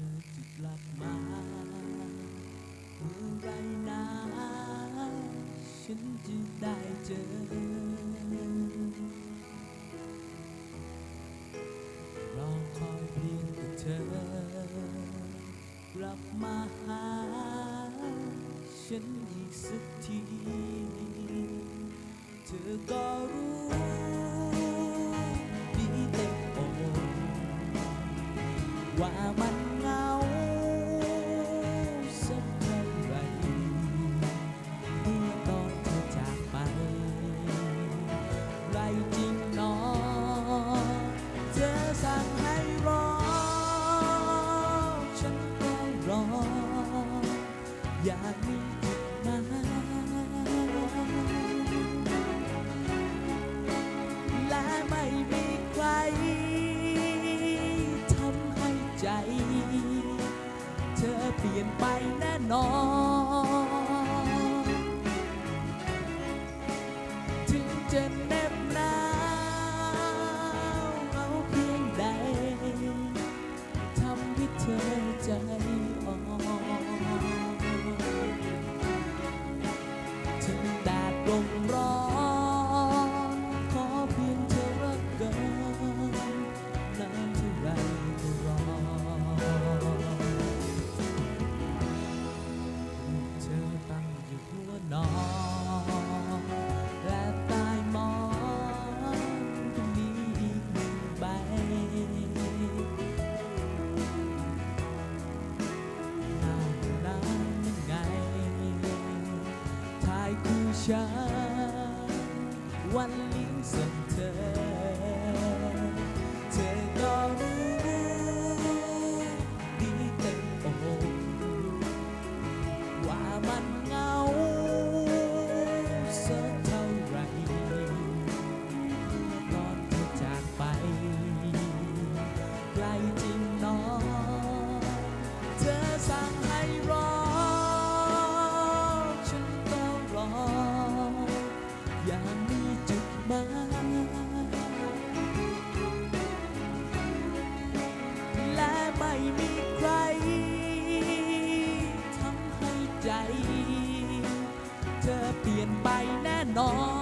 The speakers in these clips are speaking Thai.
อจะกลับมาเมื่อไรนะฉันจะได้เจอ รอคอยเพียงแต่เธอกลับมาหา ฉันอีกสักที ไรจริงหนอเธอสั่งให้รอ ฉันต้องรอ อยากมีจุดมายและไม่มีใครทำให้ใจ เธอเปลี่ยนไปแน่นอนถึงจะ canciones. ฉันวันนี้ส่งเธอ เปลี่ยนไปแน่นอน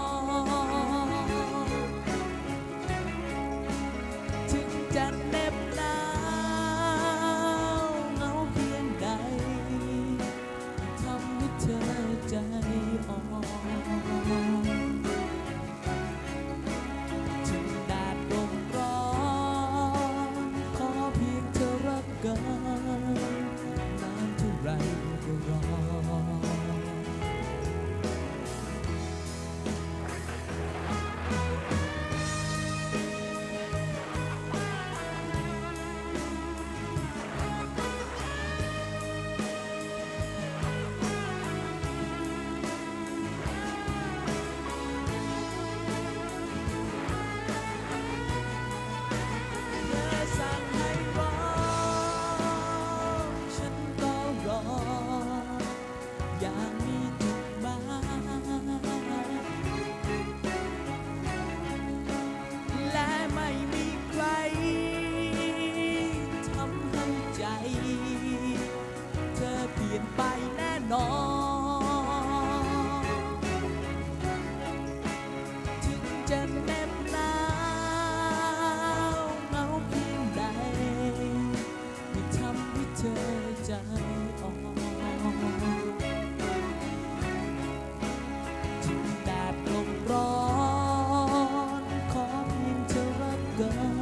ใจอ่งแดดลมร้อน ขอเพียงเธอรักกัน